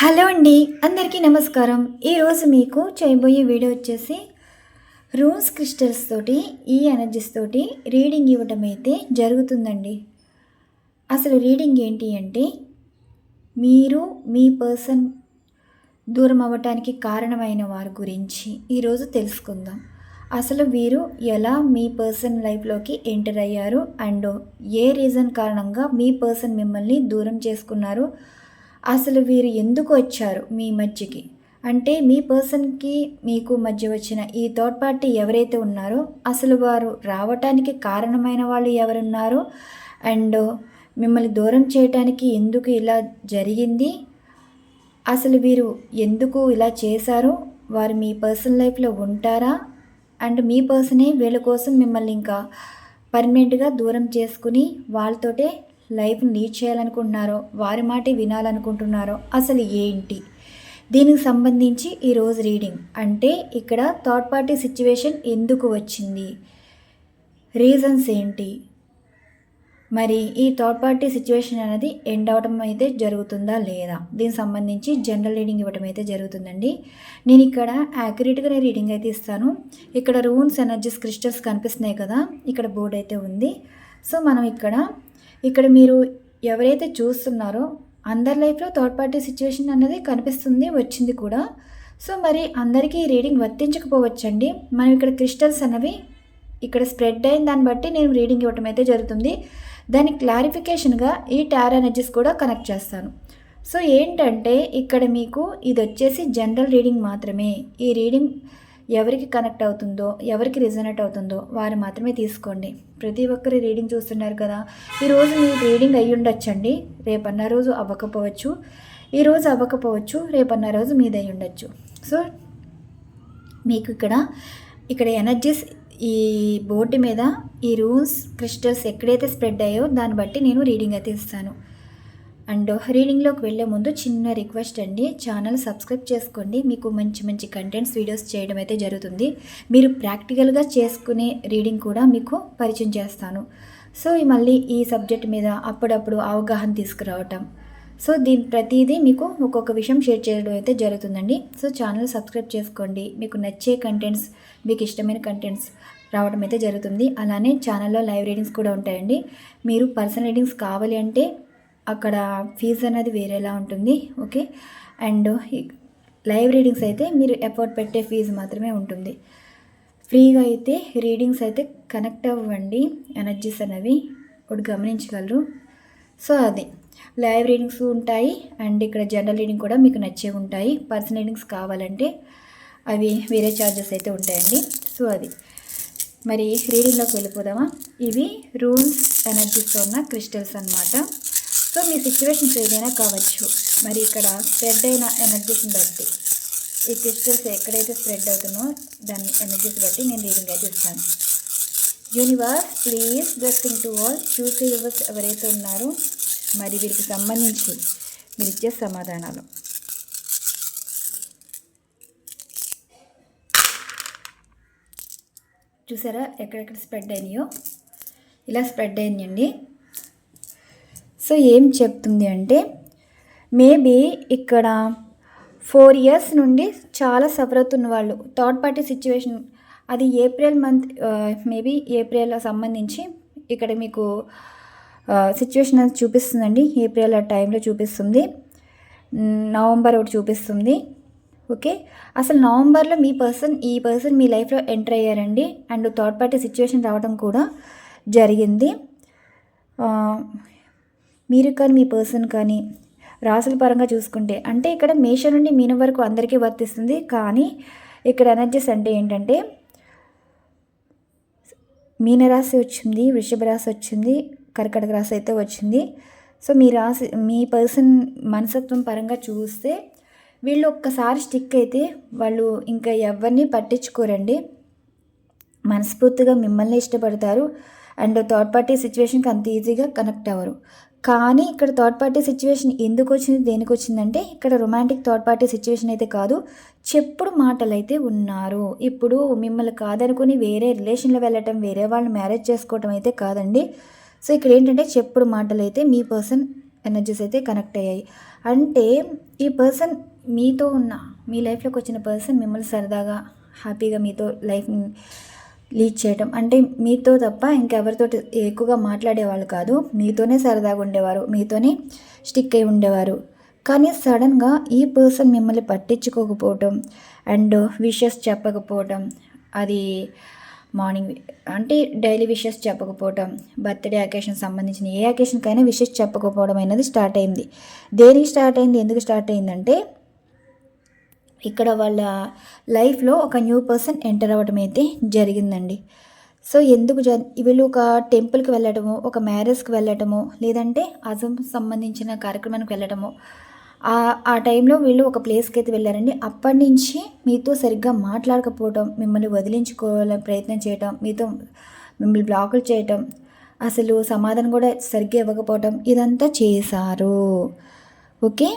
Hello అండి అందరికీ నమస్కారం. ఈరోజు మీకు చేయబోయే వీడియో వచ్చేసి రూన్స్ క్రిస్టల్స్ తోటి ఈ ఎనర్జీస్ తోటి రీడింగ్ ఇవ్వటం అయితే జరుగుతుందండి. అసలు రీడింగ్ ఏంటి అంటే మీరు మీ పర్సన్ దూరం అవ్వటానికి కారణమైన వారి గురించి ఈరోజు తెలుసుకుందాం. అసలు వీరు ఎలా మీ పర్సన్ లైఫ్లోకి ఎంటర్ అయ్యారు? అండ్ ఏ రీజన్ కారణంగా మీ పర్సన్ మిమ్మల్ని దూరం చేసుకున్నారు? అసలు వీరు ఎందుకు వచ్చారు మీ మధ్యకి? అంటే మీ పర్సన్కి మీకు మధ్య వచ్చిన ఈ థర్డ్ పార్టీ ఎవరైతే ఉన్నారో అసలు వారు రావటానికి కారణమైన వాళ్ళు ఎవరున్నారు? అండ్ మిమ్మల్ని దూరం చేయటానికి ఎందుకు ఇలా జరిగింది? అసలు వీరు ఎందుకు ఇలా చేశారు? వారు మీ పర్సనల్ లైఫ్లో ఉంటారా? అండ్ మీ పర్సనే వీళ్ళ కోసం మిమ్మల్ని ఇంకా పర్మనెంట్గా దూరం చేసుకుని వాళ్ళతోటే లైఫ్ లీడ్ చేయాలనుకుంటున్నారో వారి మాటే వినాలనుకుంటున్నారో అసలు ఏంటి? దీనికి సంబంధించి ఈరోజు రీడింగ్. అంటే ఇక్కడ థర్డ్ పార్టీ సిచ్యువేషన్ ఎందుకు వచ్చింది? రీజన్స్ ఏంటి? మరి ఈ థర్డ్ పార్టీ సిచ్యువేషన్ అనేది ఎండ్ అవడం అయితే జరుగుతుందా లేదా? దీనికి సంబంధించి జనరల్ రీడింగ్ ఇవ్వడం అయితే జరుగుతుందండి. నేను ఇక్కడ యాక్యురేట్గానే రీడింగ్ అయితే ఇస్తాను. ఇక్కడ రూన్స్ ఎనర్జీస్ క్రిస్టల్స్ కనిపిస్తున్నాయి కదా? ఇక్కడ బోర్డ్ అయితే ఉంది. సో మనం ఇక్కడ ఇక్కడ మీరు ఎవరైతే చూస్తున్నారో అందరి లైఫ్లో థర్డ్ పార్టీ సిచ్యువేషన్ అనేది కనిపిస్తుంది వచ్చింది కూడా. సో మరి అందరికీ ఈ రీడింగ్ వర్తించకపోవచ్చండి. మనం ఇక్కడ క్రిస్టల్స్ అనేవి ఇక్కడ స్ప్రెడ్ అయిన దాన్ని బట్టి నేను రీడింగ్ ఇవ్వటం అయితే జరుగుతుంది. దాని క్లారిఫికేషన్గా ఈ టార్ ఎనర్జీస్ కూడా కనెక్ట్ చేస్తాను. సో ఏంటంటే ఇక్కడ మీకు ఇది వచ్చేసి జనరల్ రీడింగ్ మాత్రమే. ఈ రీడింగ్ ఎవరికి కనెక్ట్ అవుతుందో ఎవరికి రిజనేట్ అవుతుందో వారు మాత్రమే తీసుకోండి. ప్రతి ఒక్కరి రీడింగ్ చూస్తున్నారు కదా. ఈరోజు మీ రీడింగ్ అయ్యి ఉండొచ్చండి. రేపన్న రోజు అవ్వకపోవచ్చు. ఈరోజు అవ్వకపోవచ్చు. రేపన్న రోజు మీదై ఉండొచ్చు. సో మీకు ఇక్కడ ఇక్కడ ఎనర్జీస్ ఈ బోర్డు మీద ఈ రూమ్స్ క్రిస్టల్స్ ఎక్కడైతే స్ప్రెడ్ అయ్యో దాన్ని బట్టి నేను రీడింగ్ అయితే ఇస్తాను. అండ్ రీడింగ్లోకి వెళ్ళే ముందు చిన్న రిక్వెస్ట్ అండి. ఛానల్ సబ్స్క్రైబ్ చేసుకోండి. మీకు మంచి మంచి కంటెంట్స్ వీడియోస్ చేయడం అయితే జరుగుతుంది. మీరు ప్రాక్టికల్గా చేసుకునే రీడింగ్ కూడా మీకు పరిచయం చేస్తాను. సో మళ్ళీ ఈ సబ్జెక్ట్ మీద అప్పుడప్పుడు అవగాహన తీసుకురావటం. సో దీని ప్రతిదీ మీకు ఒక్కొక్క విషయం షేర్ చేయడం అయితే జరుగుతుందండి. సో ఛానల్ సబ్స్క్రైబ్ చేసుకోండి. మీకు నచ్చే కంటెంట్స్ మీకు ఇష్టమైన కంటెంట్స్ రావడం అయితే జరుగుతుంది. అలానే ఛానల్లో లైవ్ రీడింగ్స్ కూడా ఉంటాయండి. మీరు పర్సనల్ రీడింగ్స్ కావాలి అంటే అక్కడ ఫీజు అనేది వేరేలా ఉంటుంది ఓకే? అండ్ లైవ్ రీడింగ్స్ అయితే మీరు ఎఫర్ట్ పెట్టే ఫీజు మాత్రమే ఉంటుంది. ఫ్రీగా అయితే రీడింగ్స్ అయితే కనెక్ట్ అవ్వండి ఎనర్జీస్ అనేవి ఒకటి గమనించగలరు. సో అది. లైవ్ రీడింగ్స్ ఉంటాయి అండ్ ఇక్కడ జనరల్ రీడింగ్ కూడా మీకు నచ్చే ఉంటాయి. పర్సనల్ రీడింగ్స్ కావాలంటే అవి వేరే ఛార్జెస్ అయితే ఉంటాయండి. సో అది. మరి రీడింగ్లోకి వెళ్ళిపోదామా? ఇవి రూమ్స్ ఎనర్జీస్తో ఉన్న క్రిస్టల్స్ అనమాట సో మీ సిచ్యువేషన్స్ ఏదైనా కావచ్చు. మరి ఇక్కడ స్ప్రెడ్ అయిన ఎనర్జీస్ని బట్టి ఈ క్రిస్టల్స్ ఎక్కడైతే స్ప్రెడ్ అవుతుందో దాని ఎనర్జీస్ బట్టి నేను రీడింగ్ అయితే ఇస్తాను universe please blessing to all చూసి యూవర్స్ ఎవరైతే ఉన్నారో మరి వీరికి సంబంధించి మీరు ఇచ్చే సమాధానాలు. చూసారా ఎక్కడెక్కడ స్ప్రెడ్ అయినాయో? ఇలా స్ప్రెడ్ అయినాయండి సో ఏం చెప్తుంది అంటే మేబీ ఇక్కడ ఫోర్ ఇయర్స్ నుండి చాలా సఫర్ అవుతున్న వాళ్ళు థర్డ్ పార్టీ సిచ్యువేషన్ అది ఏప్రిల్ మంత్ మేబీ ఏప్రిల్ సంబంధించి ఇక్కడ మీకు సిచ్యువేషన్ అది చూపిస్తుందండి. ఏప్రిల్ ఆ టైంలో చూపిస్తుంది. నవంబర్ ఒకటి చూపిస్తుంది. ఓకే? అసలు నవంబర్లో మీ పర్సన్ ఈ పర్సన్ మీ లైఫ్లో ఎంటర్ అయ్యారండి. అండ్ థర్డ్ పార్టీ సిచ్యువేషన్ రావడం కూడా జరిగింది. మీరు కానీ మీ పర్సన్ కానీ రాసుల పరంగా చూసుకుంటే అంటే ఇక్కడ మేష నుండి మీన వరకు అందరికీ వర్తిస్తుంది. కానీ ఇక్కడ ఎనర్జీస్ అంటే ఏంటంటే మీనరాశి వచ్చింది వృషభ రాశి వచ్చింది కర్కటక రాశి అయితే వచ్చింది. సో మీ రాశి మీ పర్సన్ మనసత్వం పరంగా చూస్తే వీళ్ళు ఒక్కసారి స్టిక్ అయితే వాళ్ళు ఇంకా ఎవరిని పట్టించుకోరండి. మనస్ఫూర్తిగా మిమ్మల్ని ఇష్టపడతారు. అండ్ థర్డ్ పార్టీ సిచ్యువేషన్కి అంత ఈజీగా కనెక్ట్ అవ్వరు. కానీ ఇక్కడ థర్డ్ పార్టీ సిచ్యువేషన్ ఎందుకు వచ్చింది దేనికి వచ్చిందంటే ఇక్కడ రొమాంటిక్ థర్డ్ పార్టీ సిచ్యువేషన్ అయితే కాదు చెప్పుడు మాటలు అయితే ఉన్నారు. ఇప్పుడు మిమ్మల్ని కాదనుకుని వేరే రిలేషన్లో వెళ్ళటం వేరే వాళ్ళని మ్యారేజ్ చేసుకోవటం అయితే కాదండి. సో ఇక్కడ ఏంటంటే చెప్పుడు మాటలు అయితే మీ పర్సన్ ఎనర్జీస్ అయితే కనెక్ట్ అయ్యాయి. అంటే ఈ పర్సన్ మీతో ఉన్న మీ లైఫ్లోకి వచ్చిన పర్సన్ మిమ్మల్ని సరదాగా హ్యాపీగా మీతో లైఫ్ లీడ్ చేయటం. అంటే మీతో తప్ప ఇంకెవరితో ఎక్కువగా మాట్లాడేవాళ్ళు కాదు. మీతోనే సరదాగా ఉండేవారు. మీతోనే స్టిక్ అయి ఉండేవారు. కానీ సడన్గా ఈ పర్సన్ మిమ్మల్ని పట్టించుకోకపోవటం అండ్ విషెస్ చెప్పకపోవటం అది మార్నింగ్ అంటే డైలీ విషెస్ చెప్పకపోవటం బర్త్డే అకేషన్ సంబంధించిన ఏ అకేషన్కైనా విషెస్ చెప్పకపోవడం అనేది స్టార్ట్ అయింది. దేనికి స్టార్ట్ అయింది? ఎందుకు స్టార్ట్ అయిందంటే ఇక్కడ వాళ్ళ లైఫ్లో ఒక న్యూ పర్సన్ ఎంటర్ అవ్వడం అయితే జరిగిందండి. సో ఎందుకు జ వీళ్ళు ఒక టెంపుల్కి వెళ్ళటము ఒక మ్యారేజ్కి వెళ్ళటము లేదంటే అజం సంబంధించిన కార్యక్రమానికి వెళ్ళటము ఆ టైంలో వీళ్ళు ఒక ప్లేస్కి అయితే వెళ్ళారండి. అప్పటి నుంచి మీతో సరిగ్గా మాట్లాడకపోవటం మిమ్మల్ని వదిలించుకోవాలని ప్రయత్నం చేయటం మీతో మిమ్మల్ని బ్లాకులు చేయటం అసలు సమాధానం కూడా సరిగ్గా ఇవ్వకపోవటం ఇదంతా చేశారు. ఓకే?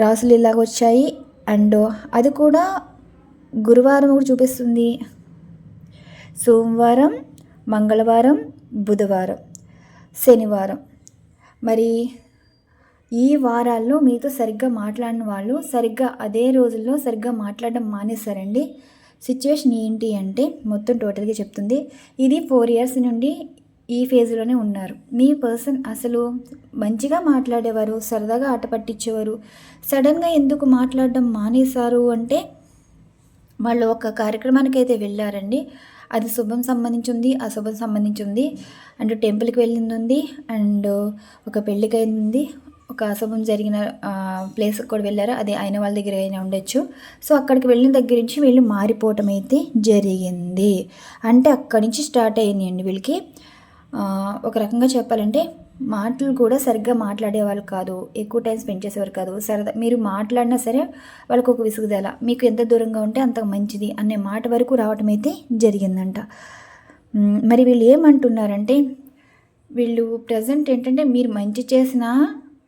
రాసులు ఇలాగ వచ్చాయి. అండ్ అది కూడా గురువారం కూడా చూపిస్తుంది. సోమవారం మంగళవారం బుధవారం శనివారం. మరి ఈ వారాల్లో మీతో సరిగ్గా మాట్లాడిన వాళ్ళు సరిగ్గా అదే రోజుల్లో సరిగ్గా మాట్లాడడం మానేశారండి. సిచ్యువేషన్ ఏంటి అంటే మొత్తం టోటల్గా చెప్తుంది. ఇది ఫోర్ ఇయర్స్ నుండి ఈ ఫేజ్లోనే ఉన్నారు. మీ పర్సన్ అసలు మంచిగా మాట్లాడేవారు సరదాగా ఆట పట్టించేవారు సడన్గా ఎందుకు మాట్లాడడం మానేశారు అంటే వాళ్ళు ఒక కార్యక్రమానికి అయితే వెళ్ళారండి. అది శుభం సంబంధించింది అశుభం సంబంధించింది అండ్ టెంపుల్కి వెళ్ళింది ఉంది. అండ్ ఒక పెళ్ళికి అయింది ఒక అశుభం జరిగిన ప్లేస్కి కూడా వెళ్ళారు. అది అయిన వాళ్ళ దగ్గర అయినా ఉండొచ్చు. సో అక్కడికి వెళ్ళిన దగ్గర నుంచి వీళ్ళు మారిపోవటం అయితే జరిగింది. అంటే అక్కడి నుంచి స్టార్ట్ అయ్యిందండి వీళ్ళకి. ఒక రకంగా చెప్పాలంటే మాటలు కూడా సరిగ్గా మాట్లాడేవాళ్ళు కాదు. ఎక్కువ టైం స్పెండ్ చేసేవారు కాదు. సరదా మీరు మాట్లాడినా సరే వాళ్ళకు ఒక విసుగుదల మీకు ఎంత దూరంగా ఉంటే అంత మంచిది అనే మాట వరకు రావటం అయితే జరిగిందంట. మరి వీళ్ళు ఏమంటున్నారంటే వీళ్ళు ప్రజెంట్ ఏంటంటే మీరు మంచి చేసినా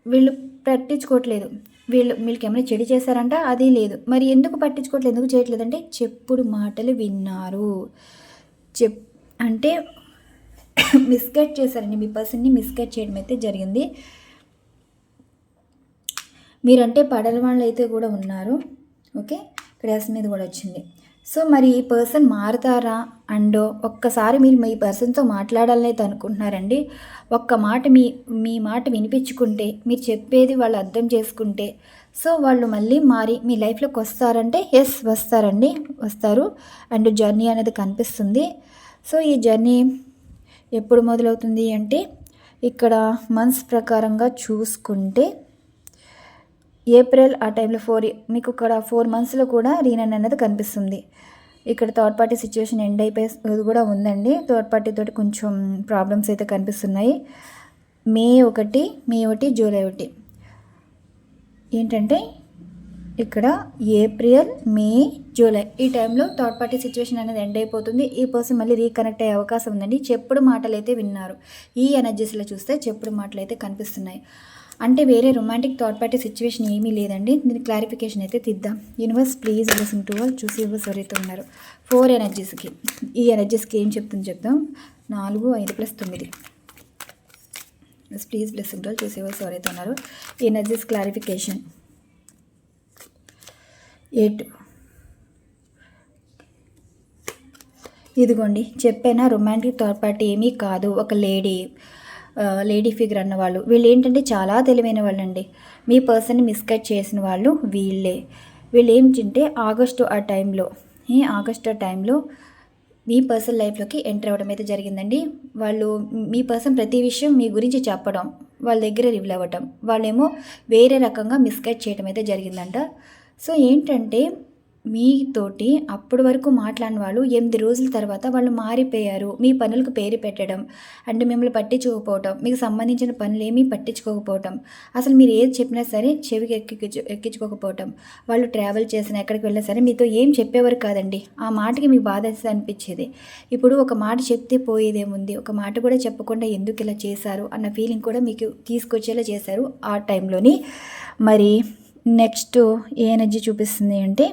వీళ్ళు పట్టించుకోవట్లేదు. వీళ్ళు వీళ్ళకి ఏమైనా చెడు చేశారంట? అది లేదు. మరి ఎందుకు పట్టించుకోవట్లేదు? ఎందుకు చేయట్లేదంటే చెప్పుడు మాటలు విన్నారు. చెప్ అంటే మిస్గైడ్ చేశారండి. మీ పర్సన్ని మిస్గైడ్ చేయడం అయితే జరిగింది. మీరంటే పడల వాళ్ళు అయితే కూడా ఉన్నారు. ఓకే? క్రాస్ మీద కూడా వచ్చింది. సో మరి ఈ పర్సన్ మారుతారా? అండ్ ఒక్కసారి మీరు మీ పర్సన్తో మాట్లాడాలని అయితే అనుకుంటున్నారండి. ఒక్క మాట మీ మీ మాట వినిపించుకుంటే మీరు చెప్పేది వాళ్ళు అర్థం చేసుకుంటే సో వాళ్ళు మళ్ళీ మారి మీ లైఫ్లోకి వస్తారంటే ఎస్ వస్తారండి. వస్తారు. అండ్ జర్నీ అనేది కనిపిస్తుంది. సో ఈ జర్నీ ఎప్పుడు మొదలవుతుంది అంటే ఇక్కడ మంత్స్ ప్రకారంగా చూసుకుంటే ఏప్రిల్ ఆ టైంలో ఫోర్ మీకు ఇక్కడ ఫోర్ మంత్స్లో కూడా రీనన్ అనేది కనిపిస్తుంది. ఇక్కడ థర్డ్ పార్టీ సిచ్యువేషన్ ఎండ్ అయిపోయి కూడా ఉందండి. థర్డ్ పార్టీ తోటి కొంచెం ప్రాబ్లమ్స్ అయితే కనిపిస్తున్నాయి. మే ఒకటి మే ఒకటి జూలై ఒకటి. ఏంటంటే ఇక్కడ ఏప్రిల్ మే జూలై ఈ టైంలో థర్డ్ పార్టీ సిచ్యువేషన్ అనేది ఎండ్ అయిపోతుంది. ఈ పర్సన్ మళ్ళీ రీకనెక్ట్ అయ్యే అవకాశం ఉందండి. చెప్పుడు మాటలు అయితే విన్నారు. ఈ ఎనర్జీస్లో చూస్తే చెప్పుడు మాటలు అయితే కనిపిస్తున్నాయి. అంటే వేరే రొమాంటిక్ థర్డ్ పార్టీ సిచ్యువేషన్ ఏమీ లేదండి. దీని క్లారిఫికేషన్ అయితే తిద్దాం. యూనివర్స్ ప్లీజ్ లిసన్ టు వాళ్ళు చూసి ఎవరైతే ఉన్నారు. ఫోర్ ఎనర్జీస్కి. ఈ ఎనర్జీస్కి ఏం చెప్తుంది చెప్దాం. నాలుగు ఐదు ప్లస్ తొమ్మిది. ప్లీజ్ లిసన్ టు చూసి ఎవరైతే ఉన్నారు. Energies clarification. ఎయిట్. ఇదిగోండి చెప్పైనా రొమాంటిక్ తోడ్పాటు ఏమీ కాదు. ఒక లేడీ లేడీ ఫిగర్ అన్న వాళ్ళు వీళ్ళు ఏంటంటే చాలా తెలివైన వాళ్ళండి. మీ పర్సన్ని మిస్కట్ చేసిన వాళ్ళు వీళ్ళే. వీళ్ళు ఏంటంటే ఆగస్టు ఆ టైంలో ఈ ఆగస్టు ఆ టైంలో మీ పర్సన్ లైఫ్లోకి ఎంటర్ అవ్వడం అయితే జరిగిందండి. వాళ్ళు మీ పర్సన్ ప్రతి విషయం మీ గురించి చెప్పడం వాళ్ళ దగ్గర రివీల్ అవ్వటం వాళ్ళేమో వేరే రకంగా మిస్గైడ్ చేయడం అయితే జరిగిందంట. సో ఏంటంటే మీతోటి అప్పటి వరకు మాట్లాడిన వాళ్ళు ఎనిమిది రోజుల తర్వాత వాళ్ళు మారిపోయారు. మీ పనులకు పేరు పెట్టడం అండ్ మిమ్మల్ని పట్టించుకోకపోవటం మీకు సంబంధించిన పనులు ఏమీ పట్టించుకోకపోవటం అసలు మీరు ఏది చెప్పినా సరే చెవికి ఎక్కించు ఎక్కించుకోకపోవటం వాళ్ళు ట్రావెల్ చేసిన ఎక్కడికి వెళ్ళినా సరే మీతో ఏం చెప్పేవారు కాదండి. ఆ మాటకి మీకు బాధ అనిపించేది. ఇప్పుడు ఒక మాట చెప్తే పోయేదేముంది? ఒక మాట కూడా చెప్పకుండా ఎందుకు ఇలా చేశారు? అన్న ఫీలింగ్ కూడా మీకు తీసుకొచ్చేలా చేశారు ఆ టైంలోని మరి నెక్స్ట్ ఏ ఎనర్జీ చూపిస్తుంది అంటే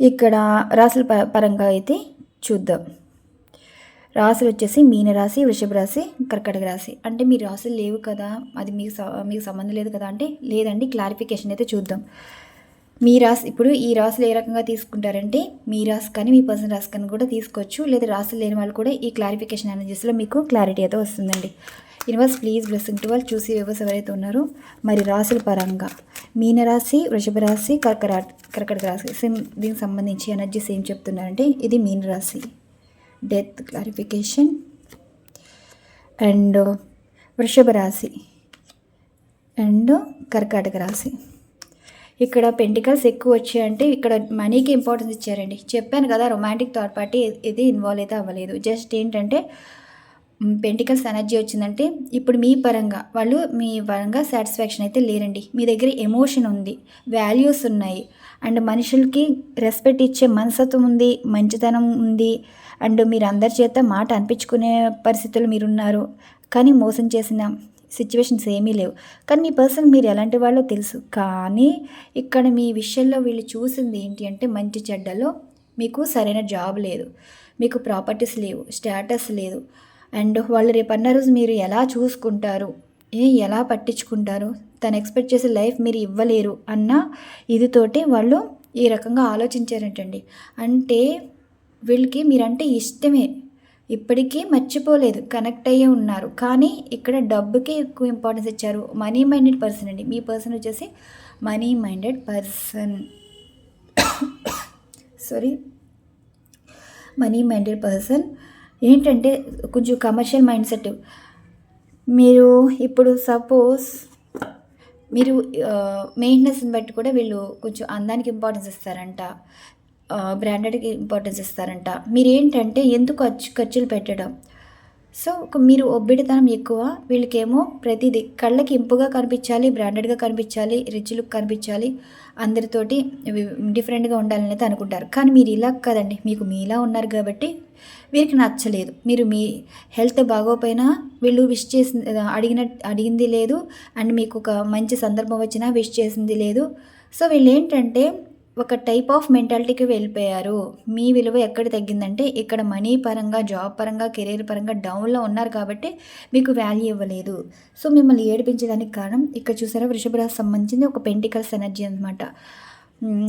ఇక్కడ రాసుల పరంగా అయితే చూద్దాం. రాశులు వచ్చేసి మీన రాశి వృషభ రాశి కర్కటక రాశి. అంటే మీ రాశులు లేవు కదా అది మీకు మీకు సంబంధం లేదు కదా అంటే లేదండి క్లారిఫికేషన్ అయితే చూద్దాం. మీ రాశి ఇప్పుడు ఈ రాశులు ఏ రకంగా తీసుకుంటారంటే మీ రాశి కానీ మీ పర్సన్ రాశి కానీ కూడా తీసుకోవచ్చు. లేదా రాశులు లేని వాళ్ళు కూడా ఈ క్లారిఫికేషన్ అనాలిసిస్లో మీకు క్లారిటీ అయితే వస్తుందండి. యూనివర్స్ ప్లీజ్ బ్లెస్సింగ్ టు వాళ్ళు చూసి వ్యవస్థ ఎవరైతే ఉన్నారో మరి రాశుల పరంగా. మీనరాశి వృషభ రాశి కర్కరా కర్కటక రాశి. సేమ్ దీనికి సంబంధించి ఎనర్జీస్ ఏం చెప్తున్నారంటే ఇది మీనరాశి. Death clarification. అండ్ వృషభ రాశి. అండ్ కర్కాటక రాశి. ఇక్కడ పెంటికల్స్ ఎక్కువ వచ్చాయంటే ఇక్కడ మనీకి ఇంపార్టెన్స్ ఇచ్చారండి. చెప్పాను కదా రొమాంటిక్ థర్డ్ పార్టీ ఇది ఇన్వాల్వ్ అయితే అవ్వలేదు. జస్ట్ ఏంటంటే పెంటికల్స్ ఎనర్జీ వచ్చిందంటే ఇప్పుడు మీ పరంగా వాళ్ళు మీ పరంగా సాటిస్ఫాక్షన్ అయితే లేరండి. మీ దగ్గర ఎమోషన్ ఉంది వాల్యూస్ ఉన్నాయి. అండ్ మనుషులకి రెస్పెక్ట్ ఇచ్చే మనసత్వం ఉంది మంచితనం ఉంది. అండ్ మీరు అందరి చేత మాట అనిపించుకునే పరిస్థితులు మీరున్నారు. కానీ మోసం చేసిన సిచ్యువేషన్స్ ఏమీ లేవు. కానీ మీ పర్సన్ మీరు ఎలాంటి వాళ్ళో తెలుసు. కానీ ఇక్కడ మీ విషయంలో వీళ్ళు చూసింది ఏంటి అంటే మంచి చెడ్డలో మీకు సరైన జాబ్ లేదు. మీకు ప్రాపర్టీస్ లేవు స్టేటస్ లేదు. అండ్ వాళ్ళు రేపు అన్న రోజు మీరు ఎలా చూసుకుంటారు? ఏ ఎలా పట్టించుకుంటారు? తను ఎక్స్పెక్ట్ చేసే లైఫ్ మీరు ఇవ్వలేరు అన్న ఇదితోటి వాళ్ళు ఈ రకంగా ఆలోచించారంటండి. అంటే వీళ్ళకి మీరంటే ఇష్టమే. ఇప్పటికీ మర్చిపోలేదు కనెక్ట్ అయ్యే ఉన్నారు. కానీ ఇక్కడ డబ్బుకే ఎక్కువ ఇంపార్టెన్స్ ఇచ్చారు. మనీ మైండెడ్ పర్సన్ అండి. మీ పర్సన్ వచ్చేసి money minded person sorry money minded person ఏంటంటే కొంచెం కమర్షియల్ మైండ్ సెట్ మీరు ఇప్పుడు సపోజ్ మీరు మెయింటెనెన్స్ని బట్టి కూడా వీళ్ళు కొంచెం అందానికి ఇంపార్టెన్స్ ఇస్తారంట. బ్రాండెడ్కి ఇంపార్టెన్స్ ఇస్తారంట. మీరు ఏంటంటే ఎందుకు ఖర్చు ఖర్చులు పెట్టడం? సో మీరు ఒబ్బిడితనం ఎక్కువ వీళ్ళకేమో ప్రతిదీ కళ్ళకి ఇంపుగా కనిపించాలి బ్రాండెడ్గా కనిపించాలి రిచ్ లుక్ కనిపించాలి అందరితోటి డిఫరెంట్గా ఉండాలని అయితే అనుకుంటారు. కానీ మీరు ఇలా కదండి. మీకు మీలా ఉన్నారు కాబట్టి వీరికి నచ్చలేదు. మీరు మీ హెల్త్ బాగోపోయినా వీళ్ళు విష్ చేసి అడిగిన అడిగింది లేదు. అండ్ మీకు ఒక మంచి సందర్భం వచ్చినా విష్ చేసింది లేదు. సో వీళ్ళు ఏంటంటే ఒక టైప్ ఆఫ్ మెంటాలిటీకి వెళ్ళిపోయారు. మీ విలువ ఎక్కడ తగ్గిందంటే ఇక్కడ మనీ పరంగా జాబ్ పరంగా కెరీర్ పరంగా డౌన్లో ఉన్నారు కాబట్టి మీకు వాల్యూ ఇవ్వలేదు. సో మిమ్మల్ని ఏడిపించడానికి కారణం ఇక్కడ చూసారా వృషభ రాశి సంబంధించింది ఒక పెంటికల్స్ ఎనర్జీ అనమాట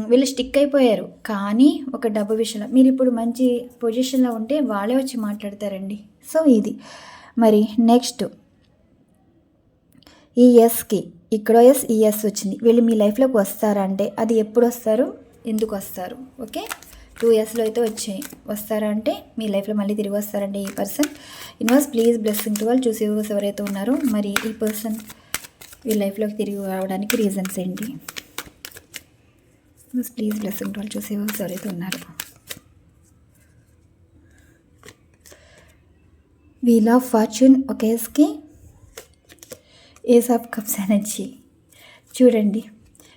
వీళ్ళు స్టిక్ అయిపోయారు. కానీ ఒక డబ్బు విషయంలో మీరు ఇప్పుడు మంచి పొజిషన్లో ఉంటే వాళ్ళే వచ్చి మాట్లాడతారండి. సో ఇది. మరి నెక్స్ట్. ఈ ఎస్కి ఇక్కడ ఎస్ ఈ ఎస్ వచ్చింది. వీళ్ళు మీ లైఫ్లోకి వస్తారా అంటే అది ఎప్పుడు వస్తారు? ఎందుకు వస్తారు? ఓకే? టూ ఇయర్స్లో అయితే వచ్చాయి వస్తారా అంటే మీ లైఫ్లో మళ్ళీ తిరిగి వస్తారంటే ఈ పర్సన్. ఇన్వాస్ ప్లీజ్ బ్లెస్సింగ్ టు వాళ్ళు చూసి ఎవరైతే ఉన్నారో మరి ఈ పర్సన్ వీళ్ళ లైఫ్లోకి తిరిగి రావడానికి రీజన్స్ ఏంటి? ప్లీజ్ బ్లెస్సింగ్ వాళ్ళు చూసి ఎవరైతే ఉన్నారు. వీల్ ఆఫ్ ఫార్చ్యూన్ ఒకేస్కి ఏస్ ఆఫ్ కప్స్ ఎనర్జీ చూడండి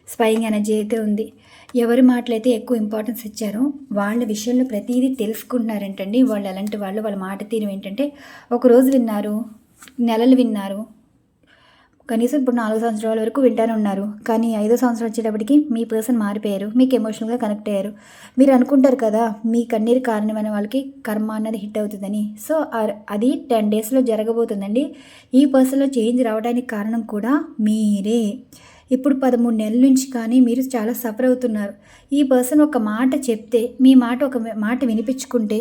స్పైయింగ్ ఎనర్జీ అయితే ఉంది. ఎవరి మాటలైతే ఎక్కువ ఇంపార్టెన్స్ ఇచ్చారో వాళ్ళ విషయంలో ప్రతిదీ తెలుసుకుంటున్నారంటండి. వాళ్ళు ఎలాంటి వాళ్ళు వాళ్ళ మాట తీరు ఏంటంటే ఒకరోజు విన్నారు నెలలు విన్నారు కనీసం ఇప్పుడు నాలుగు సంవత్సరాల వరకు వింటానే ఉన్నారు. కానీ ఐదో సంవత్సరం వచ్చేటప్పటికి మీ పర్సన్ మారిపోయారు. మీకు ఎమోషనల్గా కనెక్ట్ అయ్యారు. మీరు అనుకుంటారు కదా మీ కన్నీరు కారణమైన వాళ్ళకి కర్మ అన్నది హిట్ అవుతుందని. సో అది టెన్ డేస్లో జరగబోతుందండి. ఈ పర్సన్లో చేంజ్ రావడానికి కారణం కూడా మీరే. ఇప్పుడు పదమూడు నెలల నుంచి కానీ మీరు చాలా సఫర్ అవుతున్నారు. ఈ పర్సన్ ఒక మాట చెప్తే మీ మాట ఒక మాట వినిపించుకుంటే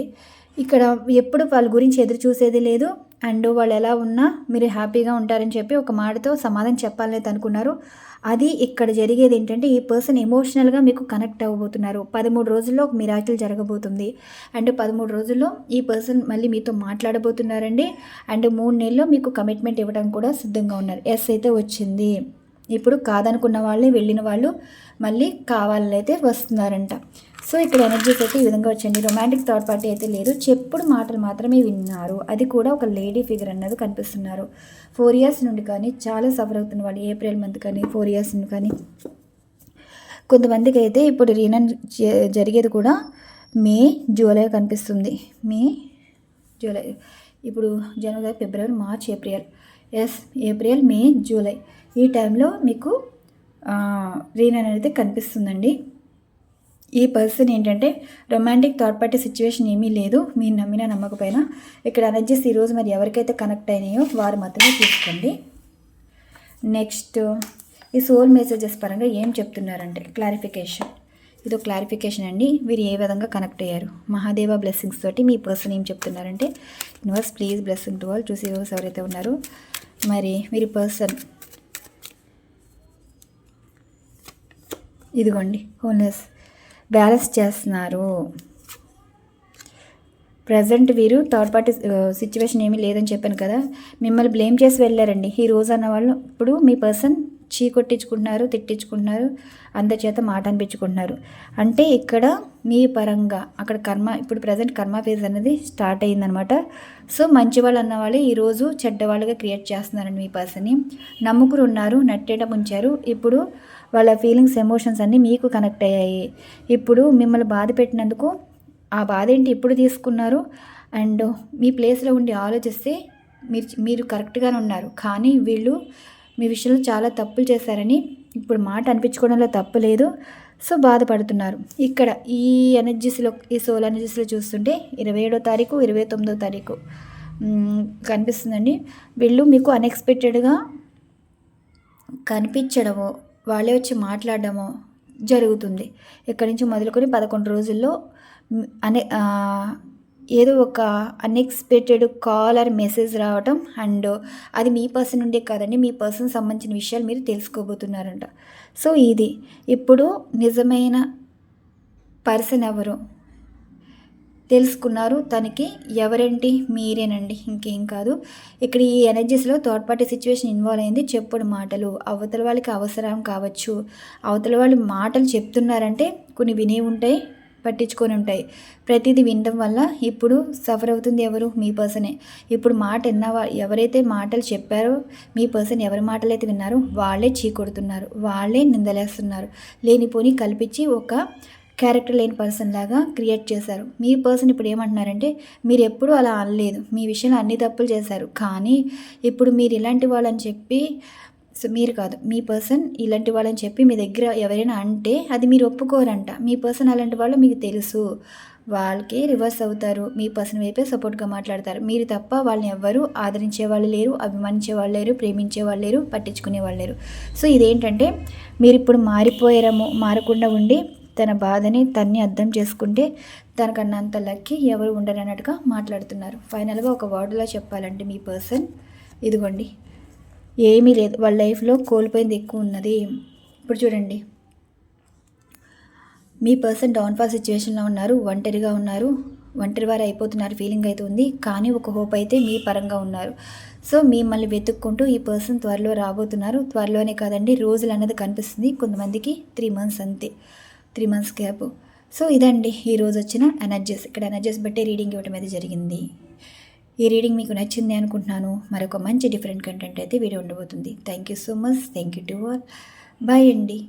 ఇక్కడ ఎప్పుడు వాళ్ళ గురించి ఎదురు చూసేది లేదు. అండ్ వాళ్ళు ఎలా ఉన్నా మీరు హ్యాపీగా ఉంటారని చెప్పి ఒక మాటతో సమాధానం చెప్పాలని అనుకున్నారు. అది ఇక్కడ జరిగేది ఏంటంటే ఈ పర్సన్ ఎమోషనల్గా మీకు కనెక్ట్ అవ్వబోతున్నారు. పదమూడు రోజుల్లో ఒక మిరాకిల్ జరగబోతుంది. అండ్ పదమూడు రోజుల్లో ఈ పర్సన్ మళ్ళీ మీతో మాట్లాడబోతున్నారండి. అండ్ మూడు నెలల్లో మీకు కమిట్మెంట్ ఇవ్వడం కూడా సిద్ధంగా ఉన్నారు. ఎస్ అయితే వచ్చింది. ఇప్పుడు కాదనుకున్న వాళ్ళే వెళ్ళిన వాళ్ళు మళ్ళీ కావాలని అయితే వస్తున్నారంట. సో ఇక్కడ ఎనర్జీస్ అయితే ఈ విధంగా వచ్చింది. రొమాంటిక్ థర్డ్ పార్టీ అయితే లేదు. చెప్పుడు మాటలు మాత్రమే విన్నారు. అది కూడా ఒక లేడీ ఫిగర్ అన్నది కనిపిస్తున్నారు. ఫోర్ ఇయర్స్ నుండి కానీ చాలా సఫర్ అవుతున్న వాళ్ళు ఏప్రిల్ మంత్ కానీ ఫోర్ ఇయర్స్ నుండి కానీ. కొంతమందికి అయితే ఇప్పుడు రీనన్ జ- జరిగేది కూడా మే జూలై కనిపిస్తుంది. May July. ఇప్పుడు జనవరి ఫిబ్రవరి March April. Yes April May July. ఈ టైంలో మీకు రీన్ అనేది కనిపిస్తుందండి. ఈ పర్సన్ ఏంటంటే రొమాంటిక్ థర్డ్ పార్టీ సిచ్యువేషన్ ఏమీ లేదు. మీరు నమ్మినా నమ్మకపోయినా ఇక్కడ ఎనర్జీస్ ఈరోజు మరి ఎవరికైతే కనెక్ట్ అయినాయో వారు మాత్రమే తీసుకోండి నెక్స్ట్ ఈ సోల్ మెసేజెస్ పరంగా ఏం చెప్తున్నారంటే క్లారిఫికేషన్. ఇదో క్లారిఫికేషన్ అండి. వీరు ఏ విధంగా కనెక్ట్ అయ్యారు? మహాదేవ బ్లెస్సింగ్స్ తోటి మీ పర్సన్ ఏం చెప్తున్నారంటే యూనివర్స్ ప్లీజ్ బ్లెస్సింగ్ టు వాళ్ళు చూసి ఎవరైతే ఉన్నారో మరి మీరు పర్సన్ ఇదిగోండి హోల్నెస్ బ్యాలెన్స్ చేస్తున్నారు. ప్రజెంట్ వీరు థర్డ్ పార్టీ సిచ్యువేషన్ ఏమీ లేదని చెప్పాను కదా. మిమ్మల్ని బ్లేమ్ చేసి వెళ్ళారండి. ఈ రోజు అన్న వాళ్ళు ఇప్పుడు మీ పర్సన్ చీ కొట్టించుకుంటున్నారు తిట్టించుకుంటున్నారు అందరి చేత మాట అనిపించుకుంటున్నారు. అంటే ఇక్కడ మీ పరంగా అక్కడ కర్మ ఇప్పుడు ప్రజెంట్ కర్మ ఫేజ్ అనేది స్టార్ట్ అయ్యిందనమాట. సో మంచివాళ్ళు అన్నవాళ్ళు అన్న వాళ్ళు ఈరోజు చెడ్డవాళ్ళుగా క్రియేట్ చేస్తున్నారండి మీ పర్సన్ని. నమ్ముకురు ఉన్నారు నట్టేట ఉంచారు ఇప్పుడు వాళ్ళ ఫీలింగ్స్ ఎమోషన్స్ అన్నీ మీకు కనెక్ట్ అయ్యాయి. ఇప్పుడు మిమ్మల్ని బాధ పెట్టినందుకు ఆ బాధ ఏంటి? ఎప్పుడు తీసుకున్నారు? అండ్ మీ ప్లేస్లో ఉండి ఆలోచిస్తే మీరు మీరు కరెక్ట్గానే ఉన్నారు. కానీ వీళ్ళు మీ విషయంలో చాలా తప్పులు చేశారని ఇప్పుడు మాట అనిపించుకోవడంలో తప్పు లేదు. సో బాధపడుతున్నారు. ఇక్కడ ఈ ఎనర్జీస్లో ఈ సోల్ ఎనర్జీస్లో చూస్తుంటే ఇరవై ఏడో తారీఖు ఇరవై తొమ్మిదో తారీఖు. కనిపిస్తుందండి. వీళ్ళు మీకు అన్ఎక్స్పెక్టెడ్గా కనిపించడము వాళ్ళే వచ్చి మాట్లాడడము జరుగుతుంది. ఇక్కడి నుంచి మొదలుకొని పదకొండు రోజుల్లో అనే ఏదో ఒక అన్ఎక్స్పెక్టెడ్ కాల్ ఆర్ మెసేజ్ రావటం అండ్ అది మీ పర్సన్ నుండే కాదండి మీ పర్సన్ సంబంధించిన విషయాలు మీరు తెలుసుకోబోతున్నారంట. సో ఇది ఇప్పుడు నిజమైన పర్సన్ ఎవరు? తెలుసుకున్నారు. తనకి ఎవరేంటి మీరేనండి ఇంకేం కాదు. ఇక్కడ ఈ ఎనర్జీస్లో థర్డ్ పార్టీ సిచ్యువేషన్ ఇన్వాల్వ్ అయింది. చెప్పుడు మాటలు. అవతల వాళ్ళకి అవసరం కావచ్చు. అవతల వాళ్ళు మాటలు చెప్తున్నారంటే కొన్ని వినే ఉంటాయి పట్టించుకొని ఉంటాయి. ప్రతిదీ వినడం వల్ల ఇప్పుడు సఫర్ అవుతుంది ఎవరు? మీ పర్సనే ఇప్పుడు మాట విన్నవా ఎవరైతే మాటలు చెప్పారో మీ పర్సన్ ఎవరి మాటలు అయితే విన్నారో వాళ్ళే చీకొడుతున్నారు. వాళ్ళే నిందలేస్తున్నారు. లేనిపోని కల్పించి ఒక క్యారెక్టర్ లేని పర్సన్ లాగా క్రియేట్ చేశారు. మీ పర్సన్ ఇప్పుడు ఏమంటున్నారంటే మీరు ఎప్పుడూ అలా అనలేదు. మీ విషయంలో అన్ని తప్పులు చేశారు. కానీ ఇప్పుడు మీరు ఇలాంటి వాళ్ళని చెప్పి సో మీరు కాదు మీ పర్సన్ ఇలాంటి వాళ్ళని చెప్పి మీ దగ్గర ఎవరైనా అంటే అది మీరు ఒప్పుకోరంట. మీ పర్సన్ అలాంటి వాళ్ళు మీకు తెలుసు. వాళ్ళకి రివర్స్ అవుతారు. మీ పర్సన్ వైపే సపోర్ట్గా మాట్లాడతారు. మీరు తప్ప వాళ్ళని ఎవ్వరూ ఆదరించే వాళ్ళు లేరు అభిమానించే వాళ్ళు లేరు ప్రేమించే వాళ్ళు లేరు పట్టించుకునే వాళ్ళు లేరు. సో ఇదేంటంటే మీరు ఇప్పుడు మారిపోయారము మారకుండా ఉండి తన బాధని తన్ని అర్థం చేసుకుంటే తనకన్నా అంత లక్కి ఎవరు ఉండరన్నట్టుగా మాట్లాడుతున్నారు. ఫైనల్గా ఒక వర్డ్లో చెప్పాలంటే మీ పర్సన్. ఇదిగోండి. ఏమీ లేదు. వాళ్ళ లైఫ్లో కోల్పోయింది ఎక్కువ ఉన్నది. ఇప్పుడు చూడండి. మీ పర్సన్ డౌన్ఫాల్ సిచ్యువేషన్లో ఉన్నారు. ఒంటరిగా ఉన్నారు. ఒంటరి వారు అయిపోతున్నారు. ఫీలింగ్ అయితే ఉంది. కానీ ఒక హోప్ అయితే మీ పరంగా ఉన్నారు. సో మిమ్మల్ని వెతుక్కుంటూ ఈ పర్సన్ త్వరలో రాబోతున్నారు. త్వరలోనే కాదండి రోజులు అన్నది కనిపిస్తుంది. కొంతమందికి త్రీ మంత్స్ అంతే. Three months gap. సో ఇదండి ఈరోజు వచ్చిన ఎనర్జీస్. ఇక్కడ ఎనర్జీస్ బట్టి రీడింగ్ ఇవ్వడం అయితే జరిగింది. ఈ రీడింగ్ మీకు నచ్చింది అనుకుంటున్నాను. మరొక మంచి డిఫరెంట్ కంటెంట్ అయితే వీడియో ఉండబోతుంది. Thank you so much. Thank you to all. Bye అండి.